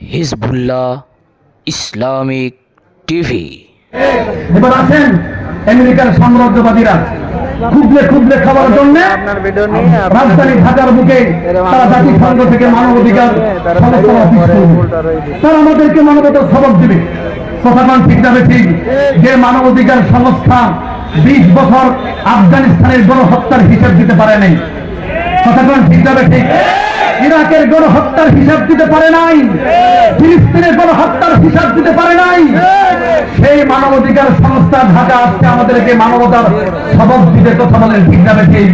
Hezbollah Islamic TV. এবার আছেন আমেরিকার সাম্রাজ্যবাদীরা খুবলে খুবলে খাবার জন্য রাজধানী ঢাকার বুকে তারা জাতিসংঘ থেকে মানবাধিকার সংস্থা অফিস করবে। তারা আমাদেরকে মানবতার সবক দিবে। কথামান ঠিক যাবে ঠিক যে মানবাধিকার সংস্থা বিশ বছর আফগানিস্তানের গণহত্যার হিসেব দিতে পারে নাই। কথামান ঠিক যাবে ঠিক ইরাকের গণহত্যার হিসাব দিতে পারে নাই। ফিলিস্তিনের গণহত্যার হিসাব দিতে পারে নাই। সেই মানবাধিকার সংস্থা ঢাকা আজকে আমাদেরকে মানবতার সবক দিতে কথা বলেন, ঠিক যাবে ঠিক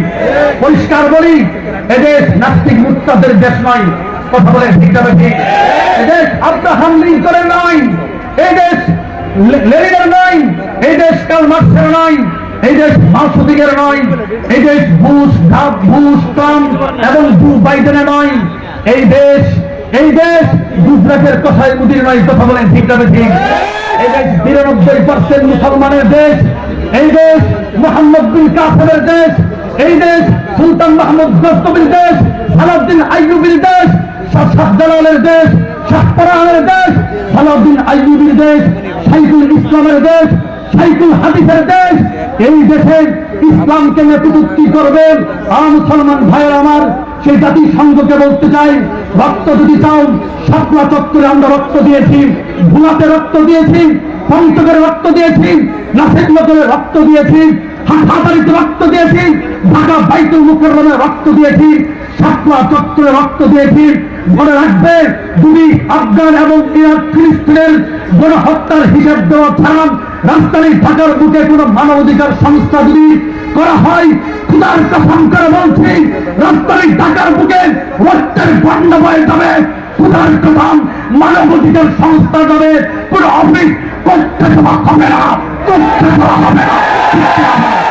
পরিষ্কার বলি, এদেশ নাস্তিক মুক্তাদের দেশ নয়। কথা বলেন, ঠিক যাবে ঠিক এদেশ আব্রাহাম লিঙ্কনের নয়। এই দেশ লেনিনের নয়। এই দেশ কাল মার্ক্সের নয়। এই দেশ মার্সদিকের নয়, এই দেশ বুশ ট্রাম্প এবং বাইডেনের নয়। এই দেশ এই দেশ গুজরাটের কথায় মুদির নয়, কথা বলেন ঠিক যাবে ঠিক এই দেশ বিরানব্বই পার্সেন্ট মুসলমানের দেশ, এই দেশ মোহাম্মদ বিন কাসেমের দেশ, এই দেশ সুলতান মাহমুদ গস্তবির দেশ, সালাউদ্দিন দেশ, শাহ দেশ শাহপরানের দেশ, সালাউদ্দিন আইয়ুবির দেশ সাইকুল ইসলামের দেশ সাইকুল হাদিসের দেশ, এই দেশে ইসলামকে নেতৃত্ব করবেন। আর মুসলমান ভাইয়ের আমার, সেই জাতিসংঘকে বলতে চাই, রক্ত যদি চাও, শাপলা চত্বরে আমরা রক্ত দিয়েছি ভুলাতে রক্ত দিয়েছি পঞ্চকের রক্ত দিয়েছি নাসিক নগরে রক্ত দিয়েছি হাটারিতে রক্ত দিয়েছি, ঢাকা বাইতুল মুখরমে রক্ত দিয়েছি, শাপলা চত্বরে রক্ত দিয়েছি। মনে রাখবে, দুই আফগান এবং ইরাক ফিলিস্তিনের গণহত্যার হিসাব দেওয়া ছাড়া রাজধানী ঢাকার বুকে কোন মানবাধিকার সংস্থা যদি করা হয়, খুদার করে বলছি, রাজধানী ঢাকার বুকে রক্তের হয়ে যাবে খুদার সংস্থা যাবে অফিস করতে দেওয়া হবে না করতে দেওয়া হবে না।